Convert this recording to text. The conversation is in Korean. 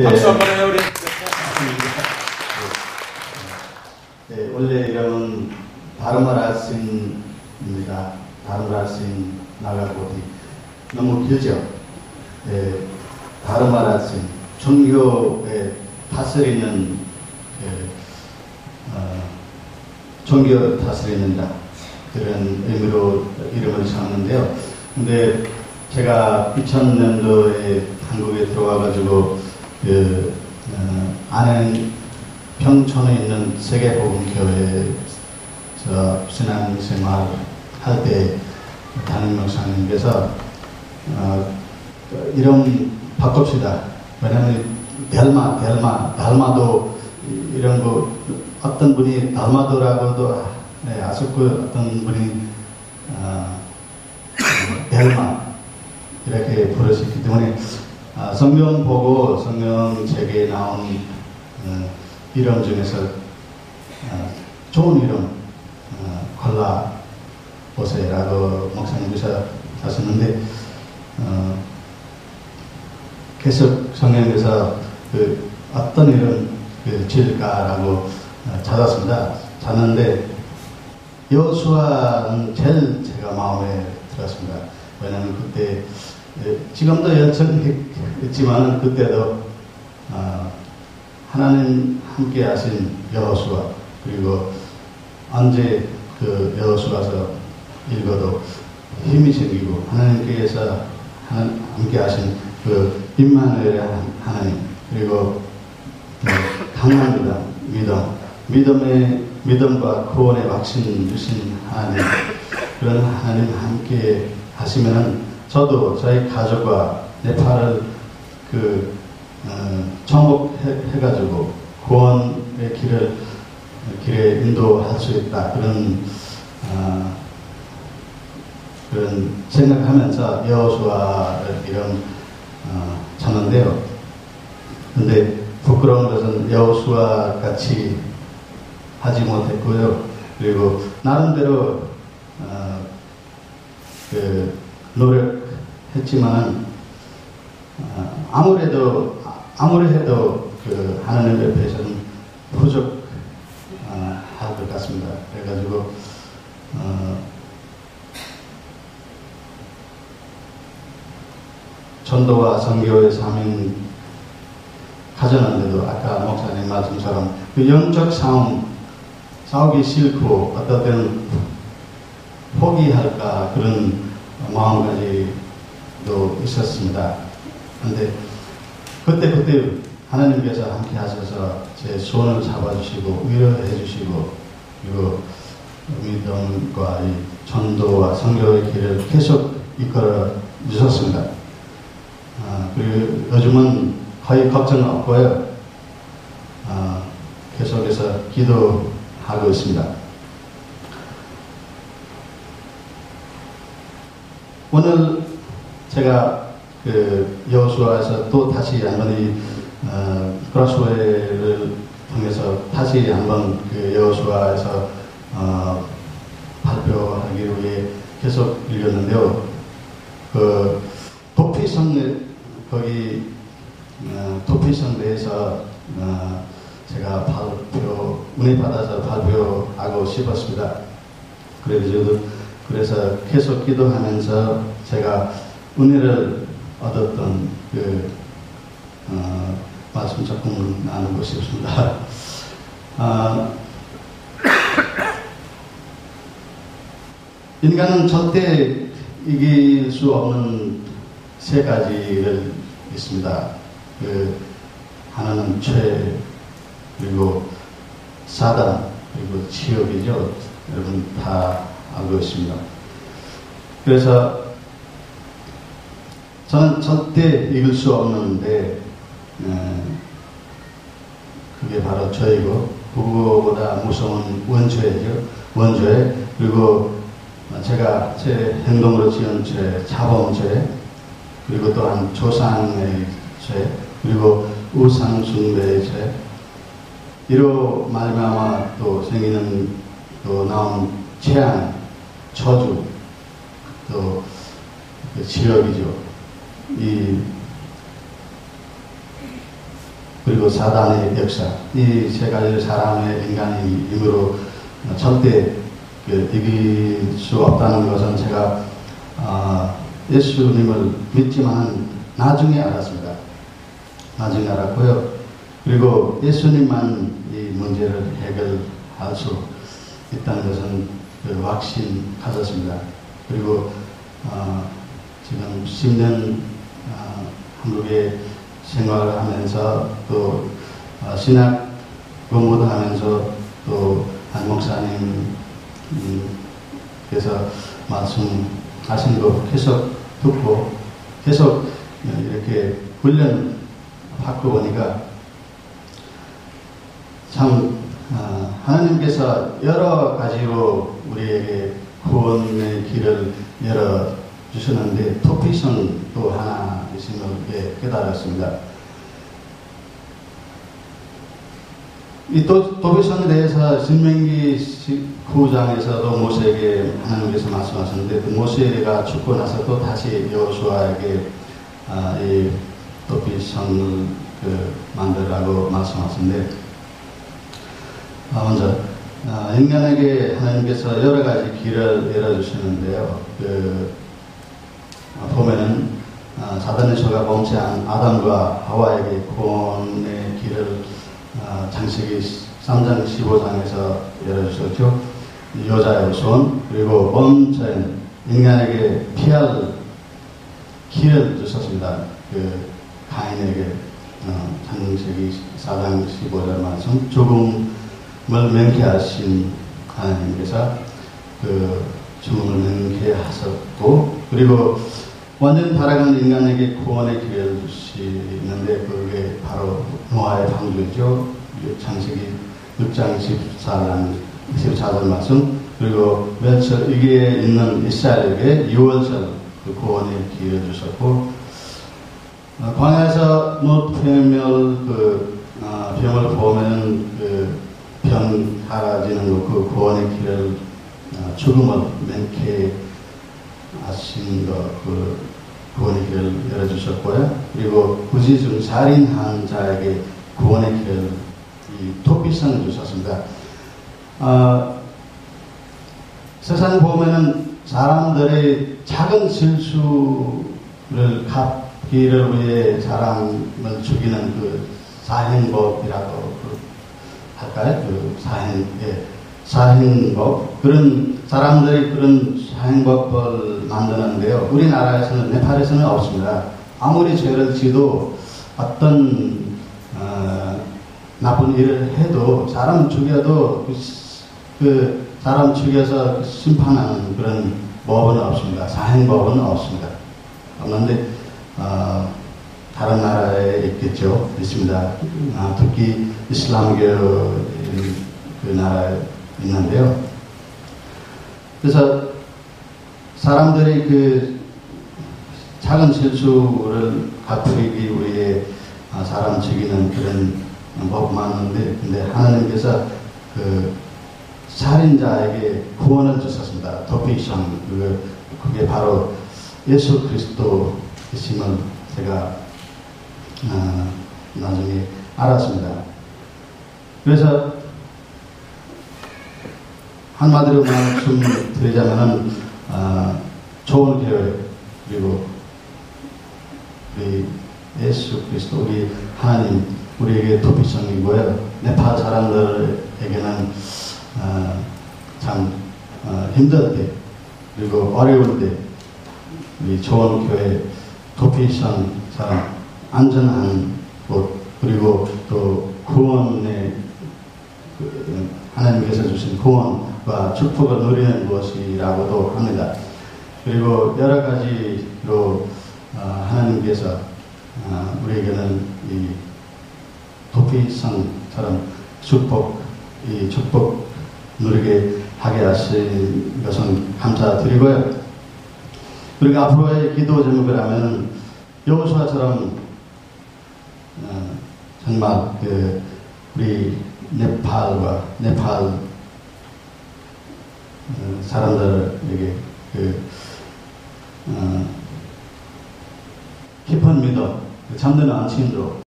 예. 박수 한번 해요 우리. 네, 원래 이름은 다르마라신입니다. 다르마라신 나가고디 너무 길죠. 네, 다르마라신 종교에 다스리는 그, 어, 종교 다스리는 자 그런 의미로 이름을 지었는데요. 근데 제가 2000년도에 한국에 들어와가지고 그 어, 아는 평촌에 있는 세계복음교회에서 신앙생활 할 때 담임 목사님께서 어, 이름 바꿉시다. 왜냐하면 델마, 델마, 달마도 이런 거 어떤 분이 달마도라고도 네, 아쉽고 어떤 분이 어, 델마 이렇게 부르셨기 때문에 아, 성경 보고 성경 책에 나온 어, 이름 중에서 어, 좋은 이름 어, 골라 보세요라고 목사님께서 하셨는데 어, 계속 성경에서 그 어떤 이름 그 지을까라고 어, 찾았습니다. 찾는데 여수와는 제일 제가 마음에 들었습니다. 왜냐하면 그때 예, 지금도 열정했지만 그때도 어, 하나님 함께 하신 여호수아 그리고 언제 그 여호수아서 읽어도 힘이 생기고 하나님께서 하나님 함께 하신 그 임마누엘의 하나님 그리고 그 강한 믿음, 믿음, 믿음의 믿음과 구원의 확신 주신 하나님 그런 하나님 함께 하시면은 저도 저희 가족과 네팔을 그 어, 정복해가지고 구원의 길을 길에 인도할 수 있다 그런 어, 그런 생각하면서 여호수아를 이름 어, 찾는데요. 근데 부끄러운 것은 여호수아 같이 하지 못했고요. 그리고 나름대로 어, 그 노력 했지만 어, 아무래도 아무리 해도 그 하나님 옆에서는 부족할 어, 것 같습니다. 그래가지고 어, 전도와 선교의 사명 가져는데도 아까 목사님 말씀처럼 그 영적 싸움 싸우기 싫고 어떨 때는 포기할까 그런 마음까지 도 있었습니다. 근데 그때 그때 하나님께서 함께 하셔서 제 손을 잡아주시고 위로해 주시고 그리고 믿음과 이 전도와 성교의 길을 계속 이끌어 주셨습니다. 아, 그리고 요즘은 거의 걱정 없고요. 아, 계속해서 기도하고 있습니다. 오늘 제가 그 여호수아에서 또 다시 한번 이 어, 크로스웨이를 통해서 다시 한번 그 여호수아에서 어, 발표하기 위해 계속 읽었는데요. 그 도피성 거기 어, 도피성대에서 어, 제가 발표 은혜 받아서 발표하고 싶었습니다. 그래서 그래서 계속 기도하면서 제가 은혜를 얻었던 그 어, 말씀 조금 나누고 싶습니다. 아, 인간은 절대 이길 수 없는 세 가지를 있습니다. 그 하나는 죄 그리고 사단 그리고 지옥이죠. 여러분 다 알고 있습니다. 그래서 저는 절대 이길 수 없는데 에, 그게 바로 죄이고 그거보다 무서운 원죄죠. 원죄 그리고 제가 제 행동으로 지은 죄, 자범죄 그리고 또한 조상의 죄 그리고 우상 숭배의 죄 이로 말미암아 또 생기는 또 나온 재앙, 저주, 또그 지역이죠. 이 그리고 사단의 역사 이 세 가지 사람의 인간의 힘으로 절대 그 이길 수 없다는 것은 제가 아, 예수님을 믿지만 나중에 알았습니다. 나중에 알았고요. 그리고 예수님만 이 문제를 해결할 수 있다는 것은 그 확신 가졌습니다. 그리고 어, 지금 10년 어, 한국에 생활을 하면서 또 어, 신학 공부도 하면서 또 한 목사님 그래서 말씀하신 거 계속 듣고 계속 이렇게 훈련 받고 보니까 참 어, 하나님께서 여러 가지로 우리에게 구원의 길을 열어 주셨는데 토피선 또 하나 있음을 깨달았습니다. 이 도, 도피성에 대해서 신명기 9장에서도 모세에게 하나님께서 말씀하셨는데 그 모세가 죽고 나서 또 다시 여호수아에게 아, 이 도피성을 그 만들라고 말씀하셨는데 아, 먼저 아, 인간에게 하나님께서 여러 가지 길을 열어주시는데요. 그 아, 보면은 아, 사단의 소가 범죄한 아담과 하와에게 구원의 길을 아, 장세기 3장 15장에서 열어주셨죠. 여자의 손 그리고 범죄인 인간에게 피할 길을 주셨습니다. 그 가인에게 어, 장세기 4장 15절 말씀 조금 죽음을 맹케하신 하나님께서 그 죽음을 맹케하셨고 그리고 완전 타락한 인간에게 구원의 기회를 주시는데 그게 바로 노아의 방주죠. 창세기 6장 14장 14절 말씀 그리고 멸철 위기에 있는 이스라엘에게 6월절 그 구원의 기회를 주셨고 어, 광야에서 노폐멸 그 어, 병을 보면 그병 것, 그 구원의 길을 어, 죽음을 맹케 하신 것, 그 구원의 길을 열어주셨고요. 그리고 구지중 살인한 자에게 구원의 길을 이 토피성을 주셨습니다. 어, 세상 보면은 사람들의 작은 실수를 갚기를 위해 사람을 죽이는 그 사행법이라고 할까요? 그 사행, 예, 사행법. 그런 사람들이 그런 사행법을 만드는데요. 우리나라에서는, 네팔에서는 없습니다. 아무리 죄를 지도 어떤, 어, 나쁜 일을 해도 사람 죽여도 그, 그 사람 죽여서 심판하는 그런 법은 없습니다. 사행법은 없습니다. 없는데, 어, 다른 나라에 있겠죠. 있습니다. 아, 특히 이슬람교 그 나라에 있는데요. 그래서 사람들이 그 작은 실수를 갚으기 위해 아, 사람 죽이는 그런 법 많은데, 근데 하나님께서 그 살인자에게 구원을 주셨습니다. 도피션. 그, 그게 바로 예수 그리스도이심을 제가 어, 나중에 알았습니다. 그래서 한마디로 말씀드리자면은 어, 좋은 교회 그리고 우리 예수 그리스도 우리 하나님 우리에게 도피성이고요. 네팔 사람들에게는 어, 참 어, 힘들 때 그리고 어려울 때 우리 좋은 교회 도피성 사람 안전한 곳 그리고 또 구원의 그 하나님께서 주신 구원과 축복을 누리는 것이라고도 합니다. 그리고 여러 가지로 어, 하나님께서 어, 우리에게는 이 도피성처럼 축복, 이 축복 누리게 하게 하신 것은 감사드리고요. 그리고 앞으로의 기도 제목을 하면 여호수아처럼 어, 정말 그 우리 네팔과 네팔 어, 사람들에게 그 어, 깊은 믿음, 잠드는 안심으로